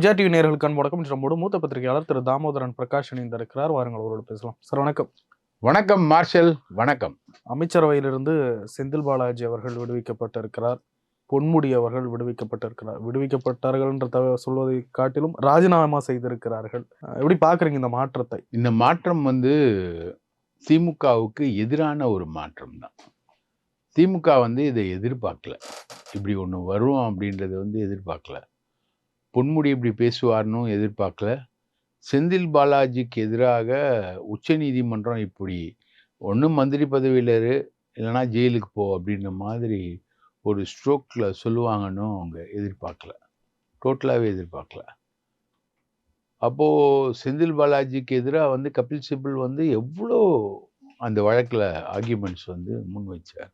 MGR TV நேர்களுக்கு அன்பு நம்மோடு மூத்த பத்திரிகையாளர் திரு தாமோதரன் பிரகாஷ் இணைந்திருக்கிறார். வாருங்கள் அவரோடு பேசலாம். சார் வணக்கம். வணக்கம் மார்ஷல். வணக்கம். அமைச்சரவையிலிருந்து செந்தில் பாலாஜி அவர்கள் விடுவிக்கப்பட்டிருக்கிறார். பொன்முடி அவர்கள் விடுவிக்கப்பட்டிருக்கிறார். விடுவிக்கப்பட்டார்கள் என்ற தகவ சொல்வதை காட்டிலும் ராஜினாமா செய்திருக்கிறார்கள். எப்படி பாக்குறீங்க இந்த மாற்றத்தை? இந்த மாற்றம் வந்து திமுகவுக்கு எதிரான ஒரு மாற்றம் தான். திமுக வந்து இதை எதிர்பார்க்கல. இப்படி ஒன்று வரும் அப்படின்றத வந்து எதிர்பார்க்கல. பொன்முடி இப்படி பேசுவார்னு எதிர்பார்க்கல. செந்தில் பாலாஜிக்கு எதிராக உச்சநீதிமன்றம் இப்படி ஒன்றும் மந்திரி பதவியில் இரு இல்லைன்னா ஜெயிலுக்கு போ அப்படின்ற மாதிரி ஒரு ஸ்ட்ரோக்கில் சொல்லுவாங்கன்னு அவங்க எதிர்பார்க்கல. டோட்டலாகவே எதிர்பார்க்கல. அப்போது செந்தில் பாலாஜிக்கு எதிராக வந்து கபில் சிபில் வந்து எவ்வளோ அந்த வழக்கில் ஆர்கியூமெண்ட்ஸ் வந்து முன் வச்சார்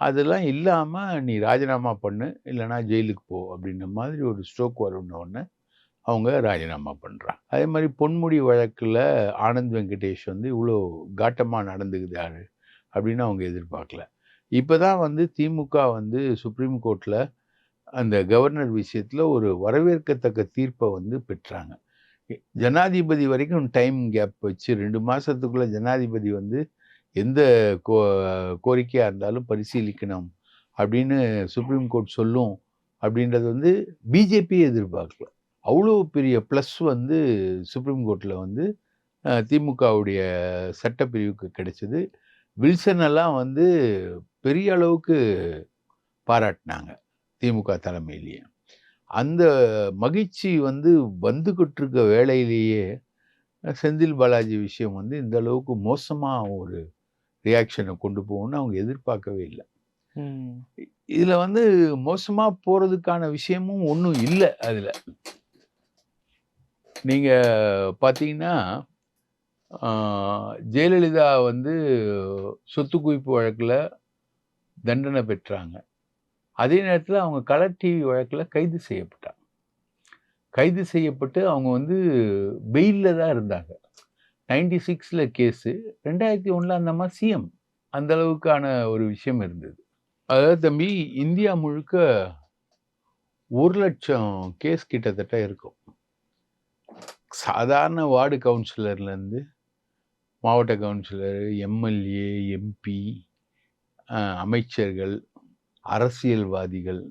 அதெல்லாம் இல்லாமல் நீ ராஜினாமா பண்ணு இல்லைன்னா ஜெயிலுக்கு போ அப்படின்ற மாதிரி ஒரு ஸ்ட்ரோக் வரும்னு அவங்க ராஜினாமா பண்ணுறான் அதே மாதிரி பொன்முடி வழக்கில் ஆனந்த் வெங்கடேஷ் வந்து இவ்வளோ காட்டமாக நடந்துக்கிறாரு அப்படின்னு அவங்க எதிர்பார்க்கல. இப்போ தான் வந்து திமுக வந்து சுப்ரீம் கோர்ட்டில் அந்த கவர்னர் விஷயத்தில் ஒரு வரவேற்கத்தக்க தீர்ப்பை வந்து பெற்றாங்க. ஜனாதிபதி வரைக்கும் டைம் கேப் வச்சு ரெண்டு மாதத்துக்குள்ளே ஜனாதிபதி வந்து எந்த கோ கோரிக்கையாக இருந்தாலும் பரிசீலிக்கணும் அப்படின்னு சுப்ரீம் கோர்ட் சொல்லும் அப்படின்றது வந்து பிஜேபி எதிர்பார்க்கல. அவ்வளோ பெரிய ப்ளஸ் வந்து சுப்ரீம் கோர்ட்டில் வந்து திமுகவுடைய சட்டப்பிரிவுக்கு கிடைச்சது. வில்சன் எல்லாம் வந்து பெரிய அளவுக்கு பாராட்டினாங்க திமுக தலைமையிலேயே. அந்த மகிழ்ச்சி வந்து வந்துக்கிட்டு இருக்க வேலையிலேயே செந்தில் பாலாஜி விஷயம் வந்து இந்த அளவுக்கு மோசமாக ஒரு ரியாக்ஷனை கொண்டு போகும்னு அவங்க எதிர்பார்க்கவே இல்லை. இதில் வந்து மோசமாக போகிறதுக்கான விஷயமும் ஒன்றும் இல்லை அதில். நீங்கள் பார்த்தீங்கன்னா ஜெயலலிதா வந்து சொத்து குவிப்பு வழக்கில் தண்டனை பெற்றாங்க. அதே நேரத்தில் அவங்க கலர் டிவி வழக்கில் கைது செய்யப்பட்டாங்க. கைது செய்யப்பட்டு அவங்க வந்து பெயிலில் தான் இருந்தாங்க. நைன்டி சிக்ஸில் கேஸு ரெண்டாயிரத்தி ஒன்றில் அந்த அம்மா சிஎம் அந்த அளவுக்கான ஒரு விஷயம் இருந்தது. அதாவது தம்பி இந்தியா முழுக்க ஒரு லட்சம் கேஸ் கிட்டத்தட்ட இருக்கும். சாதாரண வார்டு கவுன்சிலர்லேருந்து மாவட்ட கவுன்சிலர் எம்எல்ஏ எம்பி அமைச்சர்கள் அரசியல்வாதிகள்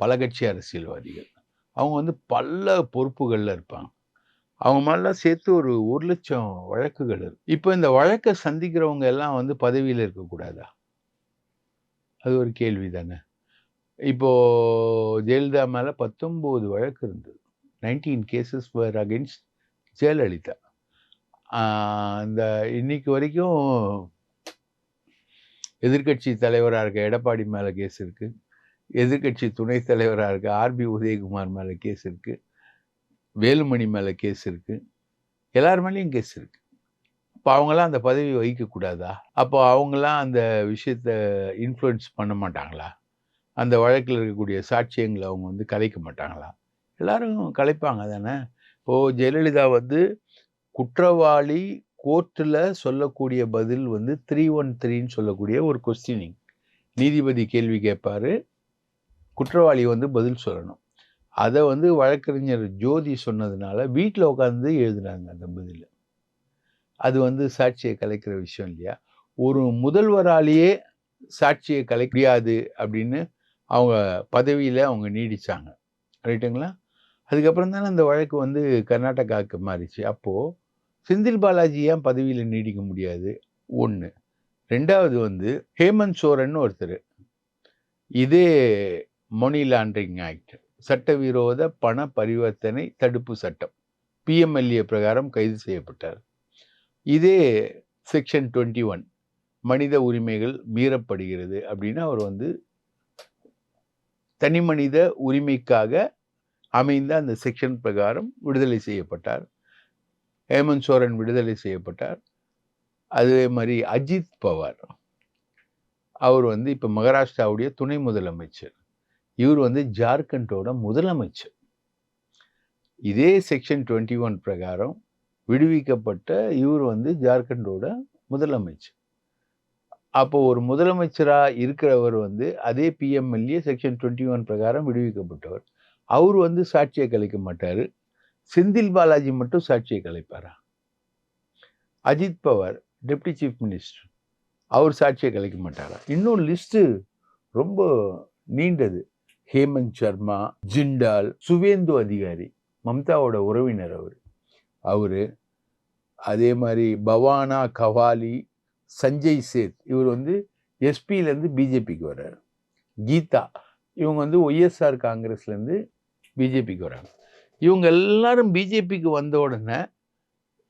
பல கட்சி அரசியல்வாதிகள். அவங்க வந்து பல பொறுப்புகளில் இருப்பாங்க. அவங்க மாதிரிலாம் சேர்த்து ஒரு ஒரு லட்சம் வழக்குகள் இருக்கு. இப்போ இந்த வழக்கை சந்திக்கிறவங்க எல்லாம் வந்து பதவியில் இருக்கக்கூடாதா? அது ஒரு கேள்வி தானே. இப்போ ஜெயலலிதா மேலே பத்தொம்போது வழக்கு இருந்தது. Nineteen cases were against Jayalalithaa. அந்த இந்த இன்னைக்கு வரைக்கும் எதிர்க்கட்சி தலைவராக இருக்க எடப்பாடி மேலே கேஸ் இருக்குது எதிர்க்கட்சி துணைத் தலைவராக இருக்க ஆர்பி உதயகுமார் மேலே கேஸ் இருக்குது வேலுமணி மேலே கேஸ் இருக்குது எல்லார் மேலேயும் கேஸ் இருக்குது அப்போ அவங்களாம் அந்த பதவி வகிக்கக்கூடாதா அப்போ அவங்களாம் அந்த விஷயத்த இன்ஃப்ளூயன்ஸ் பண்ண மாட்டாங்களா? அந்த வழக்கில் இருக்கக்கூடிய சாட்சியங்களை அவங்க வந்து கலைக்க மாட்டாங்களா? எல்லாரும் கலைப்பாங்க தானே? இப்போது ஜெயலலிதா வந்து குற்றவாளி கோர்ட்டில் சொல்லக்கூடிய பதில் வந்து த்ரீ ஒன் த்ரீன்னு சொல்லக்கூடிய ஒரு கொஸ்டினிங் நீதிபதி கேள்வி கேட்பாரு. குற்றவாளி வந்து பதில் சொல்லணும். அதை வந்து வழக்கறிஞர் ஜோதி சொன்னதுனால வீட்டில் உட்காந்து எழுதுனாங்க அந்த பதில். அது வந்து சாட்சியை கலைக்கிற விஷயம் இல்லையா? ஒரு முதல்வராலேயே சாட்சியை கலை முடியாது அப்படின்னு அவங்க பதவியில் அவங்க நீடிச்சாங்க. ரைட்டுங்களா? அதுக்கப்புறம் தானே அந்த வழக்கு வந்து கர்நாடகாவுக்கு மாறிச்சு. அப்போது செந்தில் பாலாஜி ஏன் பதவியில் நீடிக்க முடியாது? ஒன்று ரெண்டாவது வந்து ஹேமந்த் சோரன் ஒருத்தர். இதே மணி லாண்டரிங் ஆக்ட் சட்டவிரோத பண பரிவர்த்தனை தடுப்பு சட்டம். பிஎம்எல்ஏ பிரகாரம் கைது செய்யப்பட்டார். இதே செக்ஷன் டுவெண்ட்டி ஒன் மனித உரிமைகள் மீறப்படுகிறது அப்படின்னு அவர் வந்து தனி மனித உரிமைக்காக அமைந்த அந்த செக்ஷன் பிரகாரம் விடுதலை செய்யப்பட்டார். ஹேமந்த் சோரன் விடுதலை செய்யப்பட்டார். அதே மாதிரி அஜித் பவார். அவர் வந்து இப்போ மகாராஷ்டிராவுடைய துணை முதலமைச்சர். இவர் வந்து ஜார்க்கண்டோட முதலமைச்சர். இதே செக்ஷன் டுவெண்ட்டி ஒன் பிரகாரம் விடுவிக்கப்பட்ட இவர் வந்து ஜார்க்கண்டோட முதலமைச்சர். அப்போ ஒரு முதலமைச்சராக இருக்கிறவர் வந்து அதே பிஎம்எல்ஏ செக்ஷன் டுவெண்ட்டி ஒன் பிரகாரம் விடுவிக்கப்பட்டவர். அவர் வந்து சாட்சியை கலைக்க மாட்டார். செந்தில் பாலாஜி மட்டும் சாட்சியை கலைப்பாரா? Ajit Pawar deputy chief minister அவர் சாட்சியை கலைக்க மாட்டாரா? இன்னும் லிஸ்ட்டு ரொம்ப நீண்டது. ஹேமந்த் சர்மா ஜிண்டால் சுவேந்து அதிகாரி மம்தாவோட உறவினர் அவர். அவர் அதே மாதிரி பவானா கவாலி சஞ்சய் சேத் இவர் வந்து எஸ்பியிலேருந்து பிஜேபிக்கு வர்றார். கீதா இவங்க வந்து ஒய்எஸ்ஆர் காங்கிரஸ்லேருந்து பிஜேபிக்கு வராங்க இவங்க எல்லாரும் பிஜேபிக்கு வந்த உடனே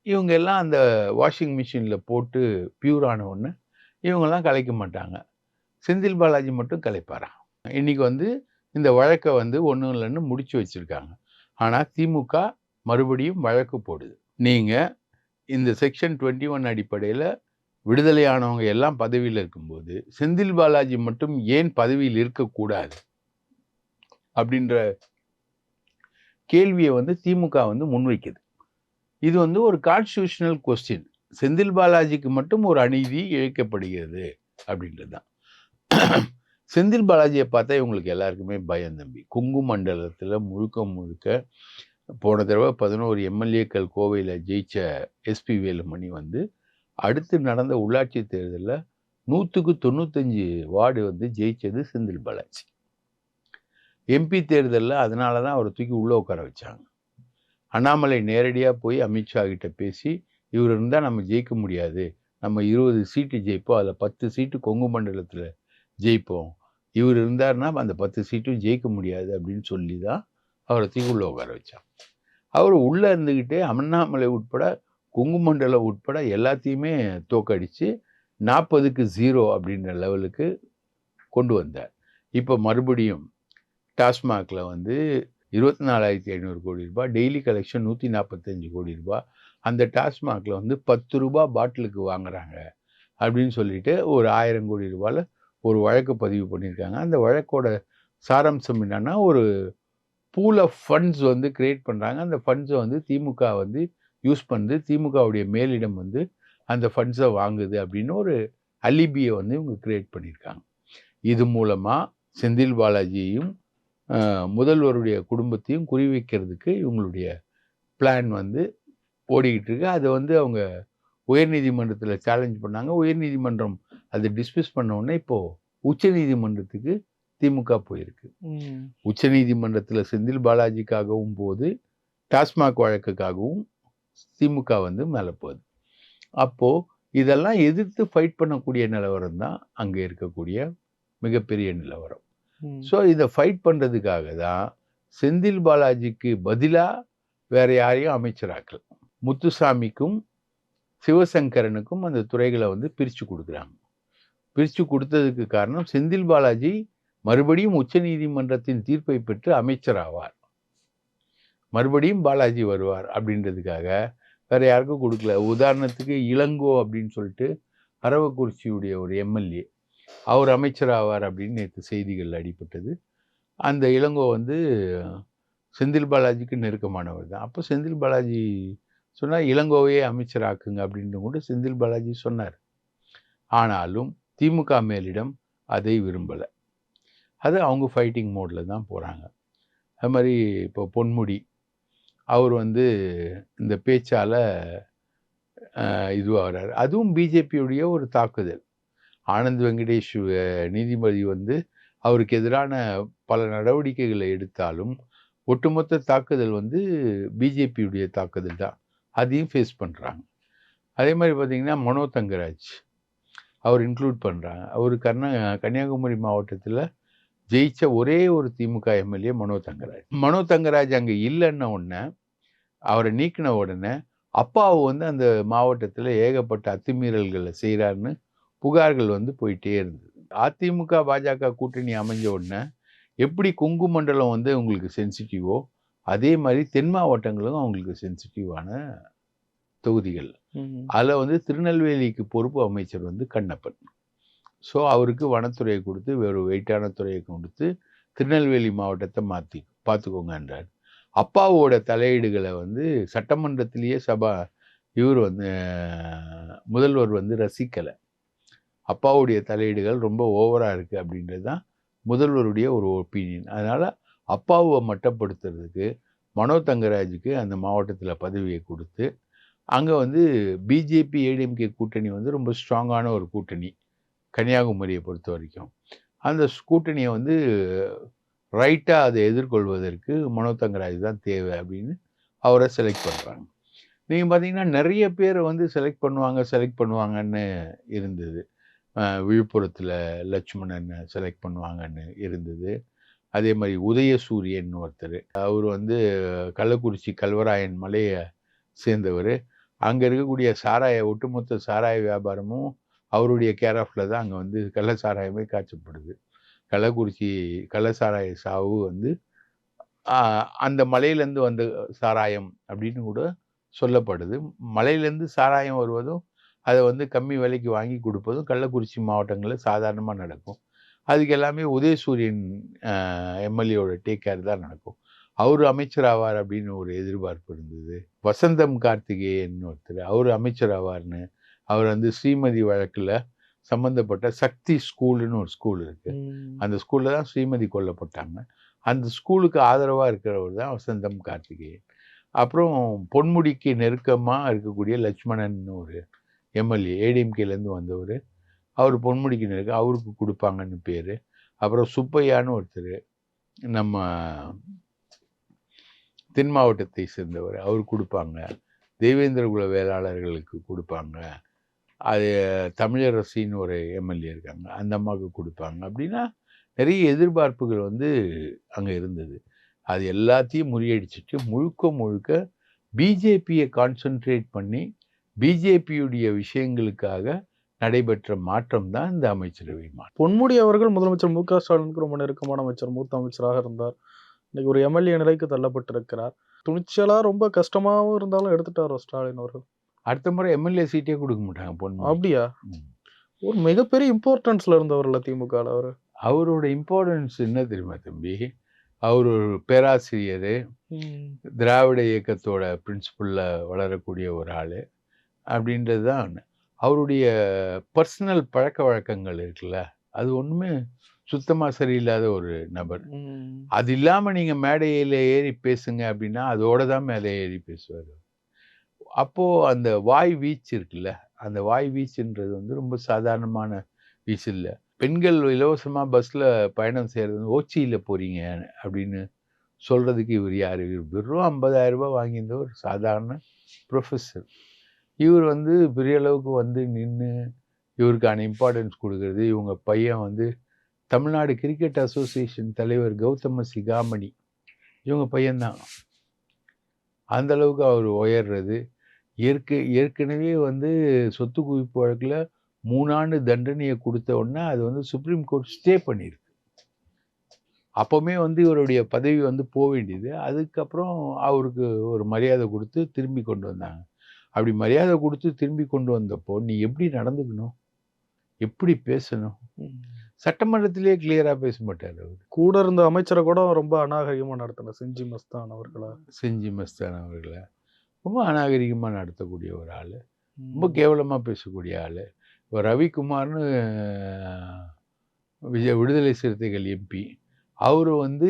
இவங்க எல்லாம் அந்த வாஷிங் மிஷினில் போட்டு பியூர் ஆன உடனே இவங்கெல்லாம் கலைக்க மாட்டாங்க. செந்தில் பாலாஜி மட்டும் கலைப்பாரான் இன்னைக்கு வந்து இந்த வழக்கை வந்து ஒன்றும் இல்லைன்னு முடிச்சு வச்சுருக்காங்க. ஆனால் திமுக மறுபடியும் வழக்கு போடுது. நீங்கள் இந்த செக்ஷன் டுவெண்ட்டி ஒன் அடிப்படையில் விடுதலையானவங்க எல்லாம் பதவியில் இருக்கும்போது செந்தில் பாலாஜி மட்டும் ஏன் பதவியில் இருக்கக்கூடாது? அப்படின்ற கேள்வியை வந்து திமுக வந்து முன்வைக்குது. இது வந்து ஒரு கான்ஸ்டியூஷனல் கொஸ்டின் செந்தில் பாலாஜிக்கு மட்டும் ஒரு அநீதி இழைக்கப்படுகிறது அப்படின்றது தான் செந்தில் பாலாஜியை பார்த்தா இவங்களுக்கு எல்லாருக்குமே பயம் தம்பி. கொங்கு மண்டலத்தில் முழுக்க முழுக்க போன தடவை பதினோரு எம்எல்ஏக்கள் கோவையில் ஜெயிச்ச எஸ்பி வேலுமணி வந்து அடுத்து நடந்த உள்ளாட்சி தேர்தலில் நூற்றுக்கு தொண்ணூத்தஞ்சு வார்டு வந்து ஜெயிச்சது செந்தில் பாலாஜி. எம்பி தேர்தலில் அதனால தான் அவரை தூக்கி உள்ளே உட்கார வச்சாங்க. அண்ணாமலை நேரடியாக போய் அமித்ஷா கிட்ட பேசி இவர் இருந்தால் நம்ம ஜெயிக்க முடியாது. நம்ம இருபது சீட்டு ஜெயிப்போம். அதில் பத்து சீட்டு கொங்கு மண்டலத்தில் ஜெயிப்போம். இவர் இருந்தார்னா அந்த பத்து சீட்டும் ஜெயிக்க முடியாது அப்படின்னு சொல்லி தான் அவரை தூக்கி உட்கார வச்சான் அவர் உள்ளே இருந்துக்கிட்டே அண்ணாமலை உட்பட குங்குமண்டலம் உட்பட எல்லாத்தையுமே தோக்கடித்து நாற்பதுக்கு ஜீரோ அப்படின்ற லெவலுக்கு கொண்டு வந்தார். இப்போ மறுபடியும் டாஸ்மாகில் வந்து இருபத்தி நாலாயிரத்தி ஐநூறு கோடி ரூபாய் டெய்லி கலெக்ஷன் நூற்றி நாற்பத்தஞ்சு கோடி ரூபாய். அந்த டாஸ்மாகில் வந்து பத்து ரூபா பாட்டிலுக்கு வாங்குறாங்க அப்படின்னு சொல்லிட்டு ஒரு ஆயிரம் கோடி ரூபாயில் ஒரு வழக்கு பதிவு பண்ணியிருக்காங்க. அந்த வழக்கோட சாராம்சம் என்னன்னா ஒரு பூல் ஆஃப் ஃபண்ட்ஸ் வந்து கிரியேட் பண்ணுறாங்க அந்த ஃபண்ட்ஸை வந்து திமுக வந்து யூஸ் பண்ணுது திமுகவுடைய மேலிடம் வந்து அந்த ஃபண்ட்ஸை வாங்குது அப்படின்னு ஒரு அலிபியை வந்து இவங்க கிரியேட் பண்ணியிருக்காங்க. இது மூலமாக செந்தில் பாலாஜியையும் முதல்வருடைய குடும்பத்தையும் குறிவைக்கிறதுக்கு இவங்களுடைய பிளான் வந்து ஓடிக்கிட்டு இருக்கு. அதை வந்து அவங்க உயர்நீதிமன்றத்தில் சேலஞ்ச் பண்ணாங்க. உயர்நீதிமன்றம் அதை டிஸ்மிஸ் பண்ண உடனே இப்போது உச்சநீதிமன்றத்துக்கு திமுக போயிருக்கு. உச்சநீதிமன்றத்தில் செந்தில் பாலாஜிக்காகவும் போது டாஸ்மாக் வழக்குக்காகவும் திமுக வந்து மேலே போகுது. அப்போது இதெல்லாம் எதிர்த்து ஃபைட் பண்ணக்கூடிய நிலவரம் தான் அங்கே இருக்கக்கூடிய மிகப்பெரிய நிலவரம். ஸோ இதை ஃபைட் பண்ணுறதுக்காக தான் செந்தில் பாலாஜிக்கு பதிலாக வேற யாரையும் அமைச்சராக்கல. முத்துசாமிக்கும் சிவசங்கரனுக்கும் அந்த துறைகளை வந்து பிரித்து கொடுக்குறாங்க. பிரித்து கொடுத்ததுக்கு காரணம் செந்தில் பாலாஜி மறுபடியும் உச்ச நீதிமன்றத்தின் தீர்ப்பை பெற்று அமைச்சராவார். மறுபடியும் பாலாஜி வருவார் அப்படின்றதுக்காக வேறு யாருக்கும் கொடுக்கல. உதாரணத்துக்கு இளங்கோ அப்படின்னு சொல்லிட்டு அரவக்குறிச்சியுடைய ஒரு எம்எல்ஏ அவர் அமைச்சராவார் அப்படின்னு நேற்று செய்திகள் அடிபட்டது. அந்த இளங்கோ வந்து செந்தில் பாலாஜிக்கு நெருக்கமானவர் தான். அப்போ செந்தில் பாலாஜி சொன்னால் இளங்கோவையே அமைச்சராக்குங்க அப்படின்னு கூட செந்தில் பாலாஜி சொன்னார். ஆனாலும் திமுக மேலிடம் அதை விரும்பலை. அது அவங்க ஃபைட்டிங் மோடில் தான் போகிறாங்க அது மாதிரி இப்போ பொன்முடி அவர் வந்து இந்த பேச்சால் இதுவாகிறார். அதுவும் பிஜேபியுடைய ஒரு தாக்குதல். ஆனந்த் வெங்கடேஷ் நீதிபதி வந்து அவருக்கு எதிரான பல நடவடிக்கைகளை எடுத்தாலும் ஒட்டுமொத்த தாக்குதல் வந்து பிஜேபியுடைய தாக்குதல் தான். அதையும் ஃபேஸ் பண்ணுறாங்க அதே மாதிரி பார்த்திங்கன்னா மனோ தங்கராஜ் அவர் இன்க்ளூட் பண்ணுறாங்க அவர் கர்நா கன்னியாகுமரி மாவட்டத்தில் ஜெயித்த ஒரே ஒரு திமுக எம்எல்ஏ மனோ தங்கராஜ். மனோ தங்கராஜ் அங்கே இல்லைன்ன உடனே அவரை நீக்கின உடனே அப்பாவு வந்து அந்த மாவட்டத்தில் ஏகப்பட்ட அத்துமீறல்களை செய்கிறாருன்னு புகார்கள் வந்து போயிட்டே இருந்தது. அதிமுக பாஜக கூட்டணி அமைஞ்ச உடனே எப்படி கொங்கு மண்டலம் வந்து உங்களுக்கு சென்சிட்டிவோ அதே மாதிரி தென் மாவட்டங்களும் அவங்களுக்கு சென்சிட்டிவான தொகுதிகள். அதில் வந்து திருநெல்வேலிக்கு பொறுப்பு அமைச்சர் வந்து கண்ணப்பன். ஸோ அவருக்கு வனத்துறையை கொடுத்து வேறு வெயிட்டான துறையை கொடுத்து திருநெல்வேலி மாவட்டத்தை மாற்றி பார்த்துக்கோங்கன்றார் அப்பாவோட தலையீடுகளை வந்து சட்டமன்றத்திலேயே சபா இவர் வந்து முதல்வர் வந்து ரசிக்கலை. அப்பாவுடைய தலையீடுகள் ரொம்ப ஓவராக இருக்குது அப்படின்றது தான் முதல்வருடைய ஒரு ஒப்பீனியன் அதனால் அப்பாவை மட்டப்படுத்துறதுக்கு மனோ தங்கராஜுக்கு அந்த மாவட்டத்தில் பதவியை கொடுத்து அங்கே வந்து பிஜேபி ஏடிஎம்கே கூட்டணி வந்து ரொம்ப ஸ்ட்ராங்கான ஒரு கூட்டணி. கன்னியாகுமரியை பொறுத்த வரைக்கும். அந்த கூட்டணியை வந்து ரைட்டாக அதை எதிர்கொள்வதற்கு மனோ தங்கராஜ் தான் தேவை அப்படின்னு அவரை செலக்ட் பண்ணுறாங்க நீங்கள் பார்த்தீங்கன்னா நிறைய பேரை வந்து செலக்ட் பண்ணுவாங்க செலக்ட் பண்ணுவாங்கன்னு இருந்தது. விழுப்புரத்தில் லட்சுமணன் செலக்ட் பண்ணுவாங்கன்னு இருந்தது. அதே மாதிரி உதயசூரியன் ஒருத்தர். அவர் வந்து கள்ளக்குறிச்சி கல்வராயன் மலையை சேர்ந்தவர். அங்கே இருக்கக்கூடிய சாராய ஒட்டுமொத்த சாராய வியாபாரமும் அவருடைய கேராஃபில் தான் அங்கே வந்து கள்ள சாராயமே காய்ச்சப்படுது கள்ளக்குறிச்சி கள்ள சாராய சாவு வந்து அந்த மலையிலேருந்து வந்த சாராயம் அப்படின்னு கூட சொல்லப்படுது. மலையிலேருந்து சாராயம் வருவதும் அதை வந்து கம்மி விலைக்கு வாங்கி கொடுப்பதும் கள்ளக்குறிச்சி மாவட்டங்களில் சாதாரணமாக நடக்கும். அதுக்கு எல்லாமே உதயசூரியன் எம்எல்ஏவோட டேக் கேர் தான் நடக்கும். அவர் அமைச்சர் ஆவார் அப்படின்னு ஒரு எதிர்பார்ப்பு இருந்தது. வசந்தம் கார்த்திகேயன் ஒருத்தர் அவர் அமைச்சர் ஆவார்னு அவர் வந்து ஸ்ரீமதி வழக்கில் சம்மந்தப்பட்ட சக்தி ஸ்கூலுன்னு ஒரு ஸ்கூல் இருக்கு. அந்த ஸ்கூலில் தான் ஸ்ரீமதி கொல்லப்பட்டாங்க. அந்த ஸ்கூலுக்கு ஆதரவாக இருக்கிறவர் தான் வசந்தம் கார்த்திகேயன். அப்புறம் பொன்முடிக்கு நெருக்கமாக இருக்கக்கூடிய லட்சுமணன் ஒரு எம்எல்ஏ ஏடிஎம்கேலேருந்து வந்தவர். அவர் பொன்முடிக்கு நெருக்க அவருக்கு கொடுப்பாங்கன்னு பேர். அப்புறம் சுப்பையான்னு ஒருத்தர் நம்ம தென் மாவட்டத்தை சேர்ந்தவர். அவர் கொடுப்பாங்க. தேவேந்திர குல வேளாளர்களுக்கு கொடுப்பாங்க. அது தமிழரசின்னு ஒரு எம்எல்ஏ இருக்காங்க. அந்த அம்மாவுக்கு கொடுப்பாங்க. அப்படின்னா நிறைய எதிர்பார்ப்புகள் வந்து அங்கே இருந்தது. அது எல்லாத்தையும் முறியடிச்சிட்டு முழுக்க முழுக்க பிஜேபியை கான்சென்ட்ரேட் பண்ணி பிஜேபியுடைய விஷயங்களுக்காக நடைபெற்ற மாற்றம் தான் இந்த அமைச்சரவை மாற்றம். பொன்முடி அவர்கள் முதலமைச்சர் மு க ஸ்டாலினுக்கு ரொம்ப நெருக்கமான அமைச்சர் மூத்த அமைச்சராக இருந்தார். இன்னைக்கு ஒரு எம்எல்ஏ நிலைக்கு தள்ளப்பட்டிருக்கிறார். துணிச்சலா ரொம்ப கஷ்டமாவும் இருந்தாலும் எடுத்துட்டாரோ ஸ்டாலின் அவர்கள். அடுத்த முறை எம்எல்ஏ சீட்டே கொடுக்க மாட்டாங்க பொண்ணு அப்படியா? ஒரு மிகப்பெரிய இம்பார்ட்டன்ஸ்ல இருந்தவர்ல திமுக அவரு. அவரோட இம்பார்ட்டன்ஸ் என்ன தெரியுமா தம்பி? அவர் ஒரு பேராசிரியர் திராவிட இயக்கத்தோட பிரின்சிபலில் வளரக்கூடிய ஒரு ஆள் அப்படின்றது தான் அவருடைய பர்சனல் பழக்க வழக்கங்கள் இருக்குல்ல அது ஒன்றுமே சுத்தமாக சரியில்லாத ஒரு நபர். அது இல்லாமல் நீங்கள் மேடையில் ஏறி பேசுங்க அப்படின்னா அதோட தான் மேலே ஏறி பேசுவார். அப்போது அந்த வாய் வீச்சு இருக்குல்ல அந்த வாய் வீச்சுன்றது வந்து ரொம்ப சாதாரணமான வீச்சு இல்லை. பெண்கள் இலவசமாக பஸ்ஸில் பயணம் செய்கிறது ஓச்சியில் போகிறீங்க அப்படின்னு சொல்கிறதுக்கு இவர் யார்? இவர் வெறும் 50000 ரூபாய் வாங்கியிருந்த ஒரு சாதாரண ப்ரொஃபஸர் இவர் வந்து பெரிய அளவுக்கு வந்து நின்று இவருக்கான இம்பார்ட்டன்ஸ் கொடுக்கறது இவங்க பையன் வந்து தமிழ்நாடு கிரிக்கெட் அசோசியேஷன் தலைவர் கௌதம சிகாமணி. இவங்க பையன்தான். அந்தளவுக்கு அவர் உயர்றது. ஏற்க ஏற்கனவே வந்து சொத்து குவிப்பு வழக்கில் மூணாண்டு தண்டனையை கொடுத்த உடனே அது வந்து சுப்ரீம் கோர்ட் ஸ்டே பண்ணியிருக்கு. அப்போவுமே வந்து இவருடைய பதவி வந்து போக வேண்டியது. அதுக்கப்புறம் அவருக்கு ஒரு மரியாதை கொடுத்து திரும்பி கொண்டு வந்தாங்க. அப்படி மரியாதை கொடுத்து திரும்பி கொண்டு வந்தப்போ நீ எப்படி நடந்துக்கணும்? எப்படி பேசணும்? சட்டமன்றத்திலேயே கிளியராக பேச மாட்டார் அவர். கூட இருந்த அமைச்சரை கூட ரொம்ப அநாகரிகமா நடத்தின. செஞ்சி மஸ்தான் அவர்களா. செஞ்சி மஸ்தான் அவர்களை. ரொம்ப அநாகரிகமாக நடத்தக்கூடிய ஒரு ஆள். ரொம்ப கேவலமாக பேசக்கூடிய ஆள். இப்போ ரவிக்குமார்னு விஜய விடுதலை சிறுத்தைகள் எம்பி அவர் வந்து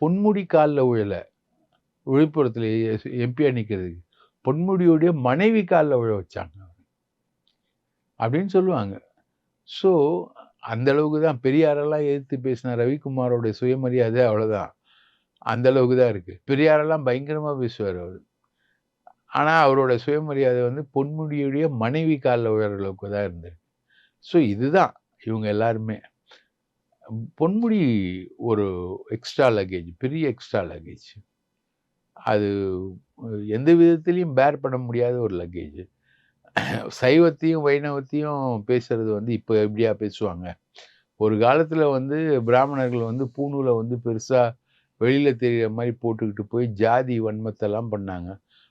பொன்முடி காலில் விழலை விழுப்புரத்தில் எம்பியாக நிற்கிறதுக்கு பொன்முடியுடைய மனைவி காலில் விழ வச்சாங்க அப்படின்னு சொல்லுவாங்க. ஸோ அந்த அளவுக்கு தான் பெரியாரெல்லாம் எதிர்த்து பேசின ரவிக்குமாரோடைய சுயமரியாதை அவ்வளோதான் அந்த அளவுக்கு தான் இருக்குது பெரியாரெல்லாம் பயங்கரமாக பேசுவார் அவர். ஆனால் அவரோட சுயமரியாதை வந்து பொன்முடியுடைய மனைவி காலில் விழுற அளவுக்கு தான் இருந்திருக்கு. ஸோ இதுதான் இவங்க எல்லாருமே. பொன்முடி ஒரு எக்ஸ்ட்ரா லக்கேஜ் பெரிய எக்ஸ்ட்ரா லக்கேஜ் அது எந்த விதத்துலேயும் பேர் பண்ண முடியாத ஒரு லக்கேஜ் சைவத்தையும் வைணவத்தையும் பேசுறது வந்து இப்போ எப்படியா பேசுவாங்க. ஒரு காலத்தில் வந்து பிராமணர்கள் வந்து பூணூலை வந்து பெருசாக வெளியில் தெரிகிற மாதிரி போட்டுக்கிட்டு போய் ஜாதி வன்மத்தெல்லாம் பண்ணாங்க.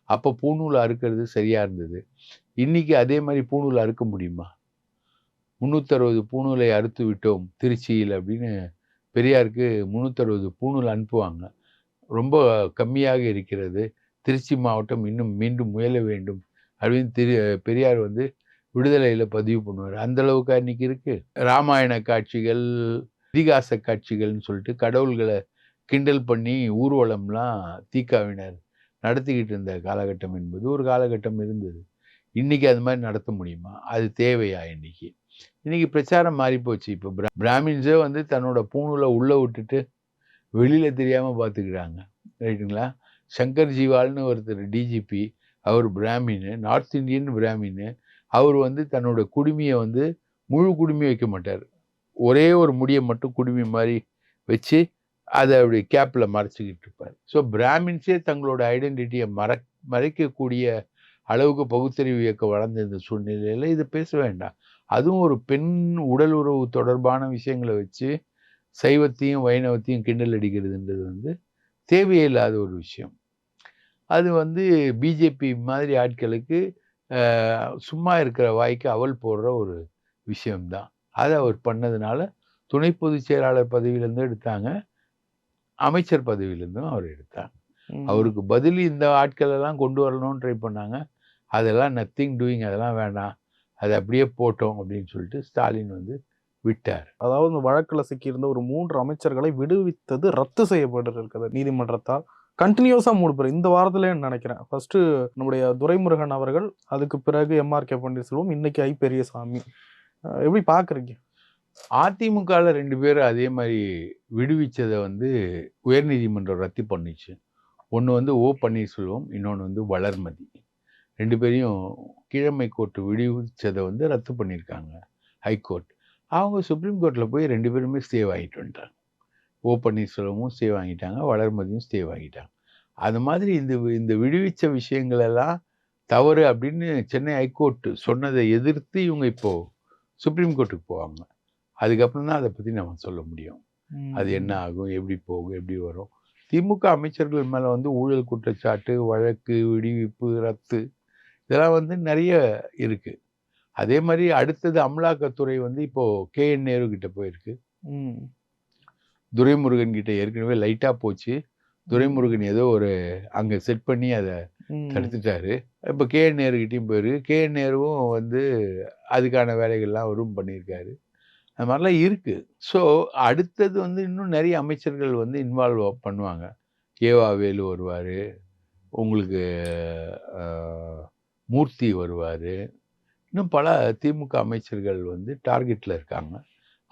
அப்போ பூணூலை அறுக்கிறது சரியாக இருந்தது. இன்னைக்கு அதே மாதிரி பூணூலை அறுக்க முடியுமா? முந்நூற்றறுபது பூணூலை அறுத்து விட்டோம் திருச்சியில் அப்படின்னு பெரியாருக்கு முந்நூற்றறுபது பூணூல் அனுப்புவாங்க. ரொம்ப கம்மியாக இருக்கிறது. திருச்சி மாவட்டம் இன்னும் மீண்டும் முயல வேண்டும். அப்படின்னு திரு பெரியார் வந்து விடுதலையில் பதிவு பண்ணுவார். அந்த அளவுக்கு அன்னைக்கு இருக்குது ராமாயண காட்சிகள் இதிகாச காட்சிகள்னு சொல்லிட்டு கடவுள்களை கிண்டல் பண்ணி ஊர்வலம்லாம் தீக்காவினர் நடத்திக்கிட்டு இருந்த காலகட்டம் என்பது ஒரு காலகட்டம் இருந்தது. இன்றைக்கி அது மாதிரி நடத்த முடியுமா? அது தேவையா இன்னைக்கு? இன்னைக்கு பிரச்சாரம் மாறிப்போச்சு இப்போ பிரா பிராமின்ஸே வந்து தன்னோட பூணூலை உள்ளே விட்டுட்டு வெளியில் தெரியாமல் பார்த்துக்கிறாங்க ரைட்டுங்களா? சங்கர் ஜீவால்னு ஒருத்தர் டிஜிபி அவர் பிராமின் நார்த் இந்தியன் பிராமின் அவர் வந்து தன்னோட குடுமியை வந்து முழு குடுமி வைக்க மாட்டார். ஒரே ஒரு முடியை மட்டும் குடுமி மாதிரி வச்சு அதை அப்படி கேப்பில் மறைச்சிக்கிட்டு இருப்பார். ஸோ பிராமின்ஸே தங்களோட ஐடென்டிட்டியை மற மறைக்கக்கூடிய அளவுக்கு பகுத்தறிவு இயக்கம் வளர்ந்த இந்த சூழ்நிலையில் இதை பேச வேண்டாம். அதுவும் ஒரு பெண் உடல் உறவு தொடர்பான விஷயங்களை வச்சு சைவத்தையும் வைணவத்தையும் கிண்டல் அடிக்கிறதுன்றது வந்து தேவையில்லாத ஒரு விஷயம். அது வந்து பிஜேபி மாதிரி ஆட்களுக்கு சும்மா இருக்கிற வாய்க்கு அவல் போடுற ஒரு விஷயம்தான். அதை அவர் பண்ணதுனால துணை பொதுச் செயலாளர் பதவியிலேருந்து எடுத்தாங்க. அமைச்சர் பதவியிலேருந்தும் அவர் எடுத்தாங்க. அவருக்கு பதில் இந்த ஆட்கள் எல்லாம் கொண்டு வரணும்னு ட்ரை பண்ணாங்க. அதெல்லாம் நத்திங் டூயிங் அதெல்லாம் வேண்டாம். அதை அப்படியே போட்டோம் அப்படின்னு சொல்லிட்டு ஸ்டாலின் வந்து விட்டார். அதாவது இந்த வழக்குல சிக்கியிருந்த ஒரு மூன்று அமைச்சர்களை விடுவித்தது ரத்து செய்யப்பட்டிருக்கிறது நீதிமன்றத்தால். கண்டினியூஸாக மூணு பேர் இந்த வாரத்திலே நினைக்கிறேன். ஃபர்ஸ்ட் நம்முடைய துரைமுருகன் அவர்கள் அதுக்கு பிறகு எம்ஆர் கே பன்னீர்செல்வம் இன்னைக்கு ஐ பெரியசாமி. எப்படி பார்க்குறீங்க அதிமுகவில் ரெண்டு பேரும் அதே மாதிரி விடுவிச்சதை வந்து உயர்நீதிமன்றம் ரத்து பண்ணிச்சு. ஒன்று வந்து ஓ பன்னீர்செல்வம் இன்னொன்று வந்து வளர்மதி. ரெண்டு பேரையும் கீழமை கோர்ட்டு விடுவிச்சதை வந்து ரத்து பண்ணியிருக்காங்க ஹைகோர்ட். அவங்க சுப்ரீம் கோர்ட்டில் போய் ரெண்டு பேருமே சேவ் ஆகிட்டு வந்துட்டாங்க. ஓ பன்னீர்செல்வமும் ஸ்டே வாங்கிட்டாங்க வளர்மதியும் ஸ்டே வாங்கிட்டாங்க. அது மாதிரி இந்த இந்த விடுவிச்ச விஷயங்களெல்லாம் தவறு அப்படின்னு சென்னை ஹைகோர்ட் சொன்னதை எதிர்த்து இவங்க இப்போ சுப்ரீம் கோர்ட்டுக்கு போவாங்க. அதுக்கப்புறம் தான் அதை பற்றி நம்ம சொல்ல முடியும். அது என்ன ஆகும் எப்படி போகும் எப்படி வரும். திமுக அமைச்சர்கள் மேலே வந்து ஊழல் குற்றச்சாட்டு வழக்கு விடுவிப்பு ரத்து இதெல்லாம் வந்து நிறைய இருக்கு. அதே மாதிரி அடுத்தது அமலாக்கத்துறை வந்து இப்போ கே என் நேரு கிட்ட போயிருக்கு. துரைமுருகன் கிட்ட ஏற்கனவே லைட்டாக போச்சு. துரைமுருகன் ஏதோ ஒரு அங்கே செட் பண்ணி அதை. தடுத்துட்டாரு. இப்போ கே என் நேருகிட்டையும் போயிருக்கு கே என் நேருவும் வந்து அதுக்கான வேலைகள்லாம் அவரும் பண்ணியிருக்காரு. அது மாதிரிலாம் இருக்கு. ஸோ அடுத்தது வந்து இன்னும் நிறைய அமைச்சர்கள் வந்து இன்வால்வ் பண்ணுவாங்க. ஏவா வேலு வருவார். உங்களுக்கு மூர்த்தி வருவார். இன்னும் பல திமுக அமைச்சர்கள் வந்து டார்கெட்டில் இருக்காங்க.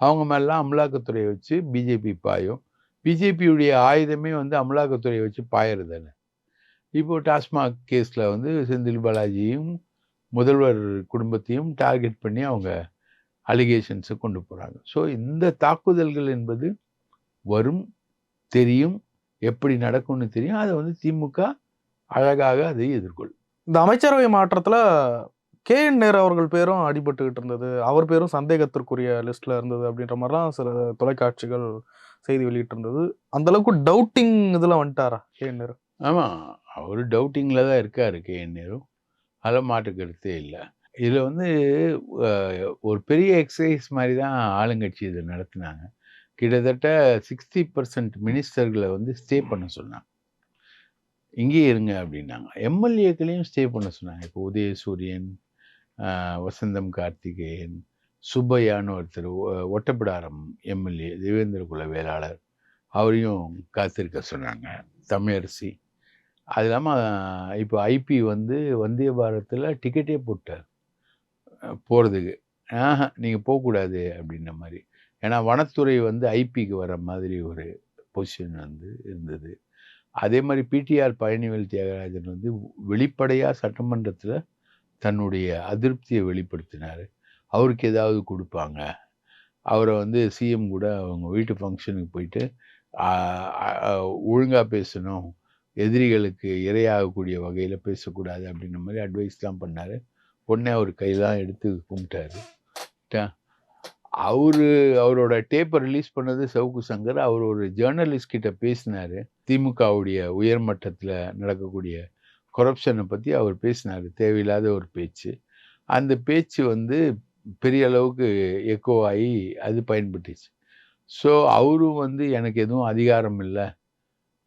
அவங்க மேலாம் அமலாக்கத்துறையை வச்சு பிஜேபி பாயும். பிஜேபியுடைய ஆயுதமே வந்து அமலாக்கத்துறையை வச்சு பாயறது தானே இப்போ டாஸ்மாக் கேஸில் வந்து செந்தில் பாலாஜியும் முதல்வர் குடும்பத்தையும் டார்கெட் பண்ணி அவங்க அலிகேஷன்ஸை கொண்டு போகிறாங்க ஸோ இந்த தாக்குதல்கள் என்பது வரும் தெரியும் எப்படி நடக்கும்னு தெரியும். அதை வந்து திமுக அழகாக அதை எதிர்கொள்ளும். இந்த அமைச்சரவை மாற்றத்தில் கே. என். நேரு அவர்கள் பேரும் அடிபட்டுக்கிட்டு இருந்தது. அவர் பேரும் சந்தேகத்திற்குரிய லிஸ்ட்ல இருந்தது அப்படின்ற மாதிரிலாம் சில தொலைக்காட்சிகள் செய்தி வெளியிட்டு இருந்தது அந்த அளவுக்கு டவுட்டிங் இதுல வந்துட்டாரா கே. என். நேரு? ஆமா. அவர் டவுட்டிங்கில் தான் இருக்கார் கே. என். நேரு. அதில் மாற்று இல்லை. இதில் வந்து ஒரு பெரிய எக்ஸசைஸ் மாதிரி தான் ஆளுங்கட்சி இதை நடத்தினாங்க. கிட்டத்தட்ட சிக்ஸ்டி பர்சன்ட் மினிஸ்டர்களை வந்து ஸ்டே பண்ண சொன்னாங்க. இங்கேயே இருங்க அப்படின்னாங்க. எம்எல்ஏக்களையும் ஸ்டே பண்ண சொன்னாங்க. இப்போ உதயசூரியன் வசந்தம் கார்த்திகேயன் சுப்பையான்னு ஒருத்தர் ஒ- ஒட்டப்பிடாரம் எம்எல்ஏ தேவேந்திர குல வேளாளர் அவரையும் காத்திருக்க சொன்னாங்க தமிழரசி. அது இல்லாமல் இப்போ ஐபி வந்து வந்தே பாரத்தில் டிக்கெட்டே போட்டார். போகிறதுக்கு ஆஹா நீங்கள் போகக்கூடாது அப்படின்ன மாதிரி. ஏன்னா வனத்துறை வந்து ஐபிக்கு வர மாதிரி ஒரு பொசிஷன் வந்து இருந்தது. அதே மாதிரி பிடிஆர் பழனிவேல் தியாகராஜன் வந்து வெளிப்படையாக சட்டமன்றத்தில் தன்னுடைய அதிருப்தியை வெளிப்படுத்தினார். அவருக்கு ஏதாவது கொடுப்பாங்க. அவரை வந்து சிஎம் கூட அவங்க வீட்டு ஃபங்க்ஷனுக்கு போயிட்டு ஒழுங்காக பேசணும் எதிரிகளுக்கு இரையாகக்கூடிய வகையில் பேசக்கூடாது அப்படின்ற மாதிரி அட்வைஸ்லாம் பண்ணார். உடனே அவர் கையெல்லாம் எடுத்து கும்பிட்டாரு. அவர் அவரோட டேப்பை ரிலீஸ் பண்ணது சவுக்கு சங்கர். அவர் ஒரு ஜேர்னலிஸ்ட் கிட்ட பேசினாரு. திமுகவுடைய உயர்மட்டத்தில் நடக்கக்கூடிய கொரப்ஷனை பற்றி அவர் பேசினார். தேவையில்லாத ஒரு பேச்சு. அந்த பேச்சு வந்து பெரிய அளவுக்கு எக்கோ ஆகி அது பயன்பட்டுச்சு. ஸோ அவரும் வந்து எனக்கு எதுவும் அதிகாரம் இல்லை.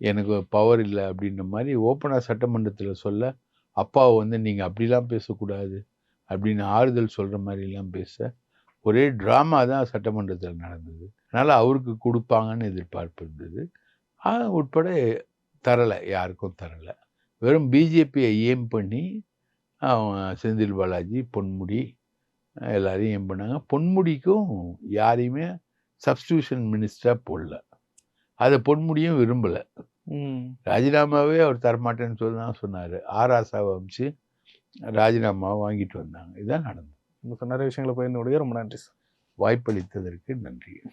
எனக்கு பவர் இல்லை அப்படின்ற மாதிரி ஓப்பனாக சட்டமன்றத்தில் சொல்ல அப்பாவை வந்து நீங்கள் அப்படிலாம் பேசக்கூடாது அப்படின்னு ஆறுதல் சொல்கிற மாதிரிலாம் பேச ஒரே ட்ராமா தான் சட்டமன்றத்தில் நடந்தது. அதனால் அவருக்கு கொடுப்பாங்கன்னு எதிர்பார்ப்பு இருந்தது. உட்பட தரலை. யாருக்கும் தரலை. வெறும் பிஜேபியை ஏம் பண்ணி அவன் செந்தில் பாலாஜி பொன்முடி எல்லாரையும் ஏம் பண்ணாங்க. பொன்முடிக்கும் யாரையுமே சப்ஸ்டியூஷன் மினிஸ்டராக போடல. அதை பொன்முடியும் விரும்பலை. ராஜினாமாவே அவர் தரமாட்டேன்னு சொல்லி தான் சொன்னார். ஆராசாவை அமிச்சு ராஜினாமாவை வாங்கிட்டு வந்தாங்க. இதுதான் நடந்தது. இந்த நிறைய விஷயங்களை பகிர்ந்து ரொம்ப நன்றி சார். வாய்ப்பளித்ததற்கு நன்றி.